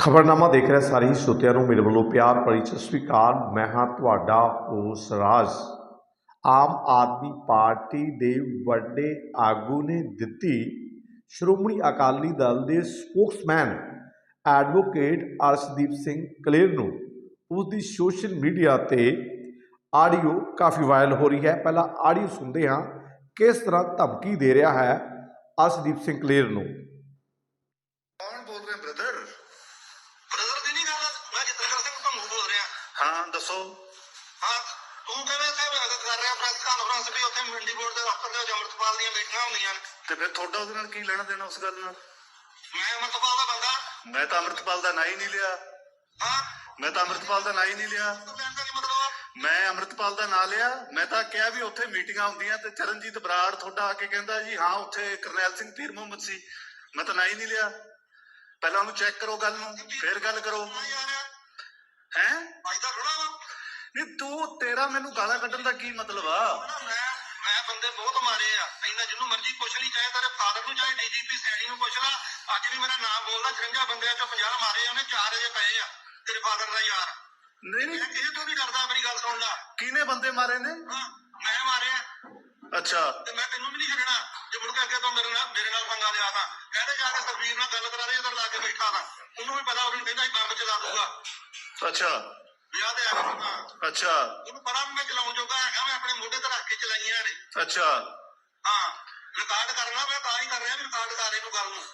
ਖਬਰਨਾਮਾ ਦੇਖ ਰਹੇ ਸਾਰੇ ਹੀ ਸਰੋਤਿਆਂ ਨੂੰ ਮੇਰੇ ਵੱਲੋਂ ਪਿਆਰ ਭਰੀ ਸਤਿ ਸ਼੍ਰੀ ਅਕਾਲ। ਮੈਂ ਹਾਂ ਤੁਹਾਡਾ ਹੋਸ ਰਾਜ। ਆਮ ਆਦਮੀ ਪਾਰਟੀ ਦੇ ਵੱਡੇ ਆਗੂ ਨੇ ਦਿੱਤੀ ਸ਼੍ਰੋਮਣੀ ਅਕਾਲੀ ਦਲ ਦੇ ਸਪੋਕਸਮੈਨ ਐਡਵੋਕੇਟ ਅਰਸ਼ਦੀਪ ਸਿੰਘ ਕਲੇਰ ਨੂੰ। ਉਸ ਦੀ ਸੋਸ਼ਲ ਮੀਡੀਆ ਤੇ ਆਡੀਓ ਕਾਫੀ ਵਾਇਰਲ ਹੋ ਰਹੀ ਹੈ। ਪਹਿਲਾਂ ਆਡੀਓ ਸੁਣਦੇ ਹਾਂ ਕਿਸ ਤਰ੍ਹਾਂ ਧਮਕੀ ਦੇ ਰਿਹਾ ਹੈ ਅਰਸ਼ਦੀਪ ਸਿੰਘ ਕਲੇਰ ਨੂੰ ਕੌਣ ਬੋਲ ਰਹੇ ਬ੍ਰਦਰ ਬ੍ਰਦਰ ਦੀ ਨਹੀਂ ਗੱਲ ਮੈਂ ਜਤਿੰਦਰ ਸਿੰਘ ਭੰਗੂ ਬੋਲ ਰਿਹਾ। ਹਾਂ ਦੱਸੋ। ਹਾਂ ਤੂੰ ਕਿਵੇਂ ਤੇ ਕਰ ਰਿਹਾ? ਪ੍ਰੈਸ ਕਾਨਫਰੰਸ ਵੀ ਉੱਥੇ ਮੰਡੀ ਬੋਰਡ ਦੇ ਦਫ਼ਤਰ ਦੇ ਵਿੱਚ ਅੰਮ੍ਰਿਤਪਾਲ ਦੀਆਂ ਮੀਟਿੰਗਾਂ ਹੁੰਦੀਆਂ ਨੇ। ਤੇ ਫਿਰ ਤੁਹਾਡਾ ਉਹਦੇ ਨਾਲ ਕੀ ਲੈਣਾ ਦੇਣਾ ਉਸ ਗੱਲ ਨਾਲ ਮੈਂ ਅੰਮ੍ਰਿਤਪਾਲ ਦਾ ਬੰਦਾ। ਮੈਂ ਤਾਂ ਅੰਮ੍ਰਿਤਪਾਲ ਦਾ ਨਾਂ ਹੀ ਨਹੀਂ ਲਿਆ। ਹਾਂ। ਮੈਂ ਤਾਂ ਅੰਮ੍ਰਿਤਪਾਲ ਦਾ ਨਾਂ ਹੀ ਨਹੀਂ ਲਿਆ। ਤੂੰ ਲੈਣ ਦਾ ਕੀ ਮਤਲਬ ਆ? ਮੈਂ ਅੰਮ੍ਰਿਤਪਾਲ ਦਾ ਨਾਂ ਲਿਆ। ਮੈਂ ਤਾਂ ਕਿਹਾ ਵੀ ਉੱਥੇ ਮੀਟਿੰਗਾਂ ਹੁੰਦੀਆਂ ਤੇ ਚਰਨਜੀਤ ਬਰਾੜ ਤੁਹਾਡਾ ਆ ਕੇ ਕਹਿੰਦਾ ਜੀ ਹਾਂ ਉੱਥੇ ਕਰਨੈਲ ਸਿੰਘ ਪੀਰ ਮੁਹੰਮਦ ਸੀ। ਮੈਂ ਤਾਂ ਨਾਂ ਹੀ ਨਹੀਂ ਲਿਆ। ਪਹਿਲਾਂ ਉਹਨੂੰ ਚੈੱਕ ਕਰੋ ਗੱਲ ਨੂੰ ਫਿਰ ਗੱਲ ਕਰੋ। ਹਾਂ ਯਾਰ ਹੈ? ਅੱਜ ਦਾ ਥੋੜਾ ਵਾ। ਨਹੀਂ ਤੂੰ ਤੇਰਾ ਮੈਨੂੰ ਗਾਲਾਂ ਕੱਢਣ ਦਾ ਕੀ ਮਤਲਬ ਆ? ਨਾ, ਮੈਂ ਮੈਂ ਬੰਦੇ ਬਹੁਤ ਮਾਰੇ ਆ। ਇੰਨਾ ਜਿਹਨੂੰ ਮਰਜ਼ੀ ਪੁੱਛ ਲਈ ਚਾਹੇ ਤੇਰੇ ਫਾਦਰ ਨੂੰ ਚਾਹੇ ਡੀਜੀਪੀ ਸੈਣੀ ਨੂੰ ਪੁੱਛ ਲਾ। ਅੱਜ ਵੀ ਮੇਰਾ ਨਾਮ ਬੋਲਦਾ 53 ਬੰਦਿਆਂ ਚੋਂ 50 ਮਾਰੇ ਉਹਨੇ 4 ਅਜੇ ਪਏ ਆ ਤੇਰੇ ਫਾਦਰ ਦਾ ਯਾਰ। ਨਹੀਂ ਮੈਂ ਨਹੀਂ ਕਿਸੇ ਤੋਂ ਨਹੀਂ ਡਰਦਾ ਮੇਰੀ ਗੱਲ ਸੁਣ ਲੈ। ਕਿਹਨੇ ਬੰਦੇ ਮਾਰੇ ਨੇ? ਹਾਂ, ਮੈਂ ਮਾਰਿਆ। ਅੱਛਾ। ਤੇ ਮੈਂ ਤੈਨੂੰ ਵੀ ਨਹੀਂ ਛੱਡਣਾ ਜੇ ਮੁੜ ਕੇ ਅੱਗੇ ਤੋਂ ਮੇਰੇ ਨਾਲ ਮੇਰੇ ਨਾਲ ਪੰਗਾ ਲਿਆ ਤਾਂ। ਕਹਿੰਦੇ ਜਾ ਕੇ ਸਰਵੀਰ ਨਾਲ ਗੱਲ ਕਰਾ ਰਹੀ ਇਧਰ ਲਾ ਕੇ ਬੈਠਾ ਤਾਂ ਉਹਨੂੰ ਵੀ ਪਤਾ ਉਹਨੂੰ ਕਹਿੰਦਾ ਸੀ ਬੰਬ ਚਲਾ ਦੂਗਾ। ਅੱਛਾ ਵਿਆਹ ਤੇ ਆ ਗਿਆ ਹਾਂ ਅੱਛਾ ਉਹਨੂੰ ਪਤਾ ਵੀ ਮੈਂ ਚਲਾਉਣ ਜੋਗਾ ਹੈਗਾ ਮੈਂ ਆਪਣੇ ਮੋਢੇ ਤੇ ਰੱਖ ਕੇ ਚਲਾਈਆਂ ਨੇ ਅੱਛਾ ਹਾਂ ਰਿਕਾਰਡ ਕਰਨਾ ਮੈਂ ਤਾਂ ਹੀ ਕਰ ਰਿਹਾ ਵੀ ਰਿਕਾਰਡ ਕਰ ਇਹਨੂੰ ਗੱਲ ਨੂੰ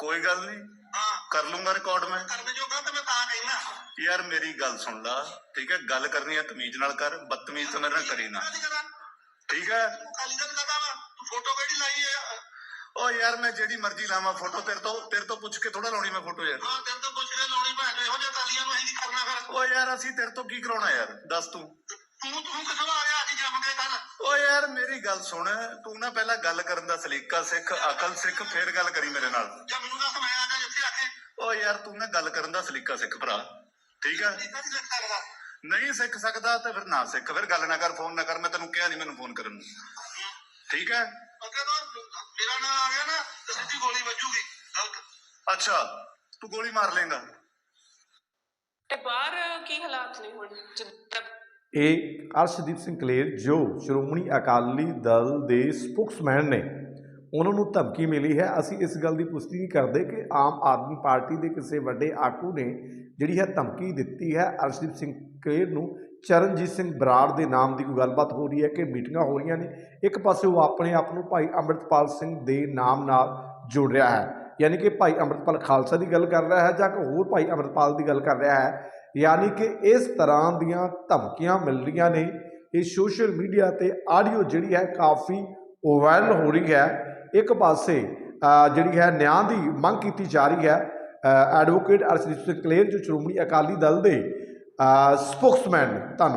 ਕੋਈ ਗੱਲ ਨਹੀਂ ਹਾਂ ਕਰ ਲੂੰਗਾ ਰਿਕਾਰਡ ਮੈਂ ਕਰਨ ਜੋਗਾ ਤੇ ਮੈਂ ਤਾਂ ਕਹਿਣਾ ਯਾਰ ਮੇਰੀ ਗੱਲ ਸੁਣ ਲਾ ਠੀਕ ਹੈ ਗੱਲ ਕਰਨੀ ਹੈ ਤਮੀਜ਼ ਨਾਲ ਕਰ ਬਦਤਮੀਜ਼ ਤਾਂ ਮੇਰੇ ਨਾਲ ਕਰੀ ਨਾ ਠੀਕ ਹੈ ਕਾਲੀ ਦਾ ਕਹਦਾ ਵਾ ਤੂੰ ਫੋਟੋ ਕਿਹੜੀ ਲਾਈ ਹੈ ਓ ਯਾਰ ਮੈਂ ਜਿਹੜੀ ਮਰਜ਼ੀ ਲਾਵਾਂ ਫੋਟੋ ਤੇਰੇ ਤੋਂ ਤੇਰੇ ਤੋਂ ਪੁੱਛ ਕੇ ਥੋੜਾ ਲਾਉਣੀ ਮੈਂ ਫੋਟੋ ਯਾਰ ਹਾਂ ਤੇਰੇ ਤੋਂ ਪੁੱਛ ਕੇ ਲਾਉਣੀ ਭੈਣ ਇਹੋ ਜਿਹੇ ਕਾਲੀਆਂ ਨੂੰ ਅਸੀਂ ਕੀ ਓ ਯਾਰ ਅਸੀਂ ਤੇਰੇ ਤੋਂ ਕੀ ਕਰਾਉਣਾ ਯਾਰ? ਦੱਸ ਤੂੰ। ਤੂੰ ਤੂੰ ਕਿਥੋਂ ਆ ਰਿਹਾ ਅੱਜ ਜੰਮ ਕੱਲ ਓ ਯਾਰ ਮੇਰੀ ਗੱਲ ਸੁਣ। ਤੂੰ ਨਾ ਪਹਿਲਾਂ ਗੱਲ ਕਰਨ ਦਾ ਸਲੀਕਾ ਸਿੱਖ ਅਕਲ ਸਿੱਖ ਫੇਰ ਗੱਲ ਕਰੀ ਮੇਰੇ ਨਾਲ। ਜਾਂ ਮੈਨੂੰ ਦੱਸ ਮੈਂ ਆ ਜਾ ਜਿੱਥੇ ਆ ਕੇ। ਓ ਯਾਰ ਤੂੰ ਨਾ ਗੱਲ ਕਰਨ ਦਾ ਸਲੀਕਾ ਸਿੱਖ ਭਰਾ। ਠੀਕ ਹੈ ਨਹੀਂ ਸਿੱਖ ਸਕਦਾ। ਤੇ ਫਿਰ ਨਾ ਸਿੱਖ। ਫਿਰ ਗੱਲ ਨਾ ਕਰ ਫੋਨ ਨਾ ਕਰ। ਮੈਂ ਤੈਨੂੰ ਕਿਹਾ ਨਹੀਂ ਮੈਨੂੰ ਫੋਨ ਕਰਨ ਨੂੰ। ਠੀਕ ਹੈ ਮੇਰਾ ਨਾਂ ਆ ਗਿਆ ਨਾ ਤੇ ਸਿੱਧੀ ਗੋਲੀ ਵੱਜੂਗੀ। ਅੱਛਾ ਤੂੰ ਗੋਲੀ ਮਾਰ ਲੇਗਾ ਤੇ ਬਾਹਰ ਕੀ ਹਾਲਾਤ ਨੇ ਹੁਣ? ਜਿੱਦਾਂ ਇਹ ਅਰਸ਼ਦੀਪ ਸਿੰਘ ਕਲੇਰ ਜੋ ਸ਼੍ਰੋਮਣੀ ਅਕਾਲੀ ਦਲ ਦੇ ਸਪੋਕਸਮੈਨ ਨੇ, ਉਹਨਾਂ ਨੂੰ ਧਮਕੀ ਮਿਲੀ ਹੈ। ਅਸੀਂ ਇਸ ਗੱਲ ਦੀ ਪੁਸ਼ਟੀ ਨਹੀਂ ਕਰਦੇ ਕਿ ਆਮ ਆਦਮੀ ਪਾਰਟੀ ਦੇ ਕਿਸੇ ਵੱਡੇ ਆਗੂ ਨੇ ਜਿਹੜੀ ਹੈ ਧਮਕੀ ਦਿੱਤੀ ਹੈ। ਅਰਸ਼ਦੀਪ ਸਿੰਘ ਕਲੇਰ ਨੂੰ ਚਰਨਜੀਤ ਸਿੰਘ ਬਰਾੜ ਦੇ ਨਾਮ ਦੀ ਕੋਈ ਗੱਲਬਾਤ ਹੋ ਰਹੀ ਹੈ ਕਿ ਮੀਟਿੰਗਾਂ ਹੋ ਰਹੀਆਂ ਨੇ। ਇੱਕ ਪਾਸੇ ਉਹ ਆਪਣੇ ਆਪ ਨੂੰ ਭਾਈ ਅੰਮ੍ਰਿਤਪਾਲ ਸਿੰਘ ਦੇ ਨਾਮ ਨਾਲ ਜੋੜ ਰਿਹਾ ਹੈ। ਯਾਨੀ ਕਿ ਭਾਈ ਅੰਮ੍ਰਿਤਪਾਲ ਖਾਲਸਾ ਦੀ ਗੱਲ ਕਰ ਰਿਹਾ ਹੈ ਜਾਂ ਹੋਰ ਭਾਈ ਅੰਮ੍ਰਿਤਪਾਲ ਦੀ ਗੱਲ ਕਰ ਰਿਹਾ ਹੈ, ਯਾਨੀ ਕਿ ਇਸ ਤਰ੍ਹਾਂ ਦੀਆਂ ਧਮਕੀਆਂ ਮਿਲ ਰਹੀਆਂ ਨੇ। ਇਹ ਸੋਸ਼ਲ ਮੀਡੀਆ ਤੇ ਆਡੀਓ ਜਿਹੜੀ ਹੈ ਕਾਫੀ ਵਾਇਰਲ ਹੋ ਰਹੀ ਹੈ। ਇੱਕ ਪਾਸੇ ਜਿਹੜੀ ਹੈ ਨਿਆਂ ਦੀ ਮੰਗ ਕੀਤੀ ਜਾ ਰਹੀ ਹੈ ਐਡਵੋਕੇਟ ਅਰਸ਼ਦੀਪ ਸਿੰਘ ਕਲੇਰ, ਜੋ ਸ਼੍ਰੋਮਣੀ ਅਕਾਲੀ ਦਲ ਦੇ ਸਪੋਕਸਮੈਨ ਨੇ। ਧੰਨਵਾਦ।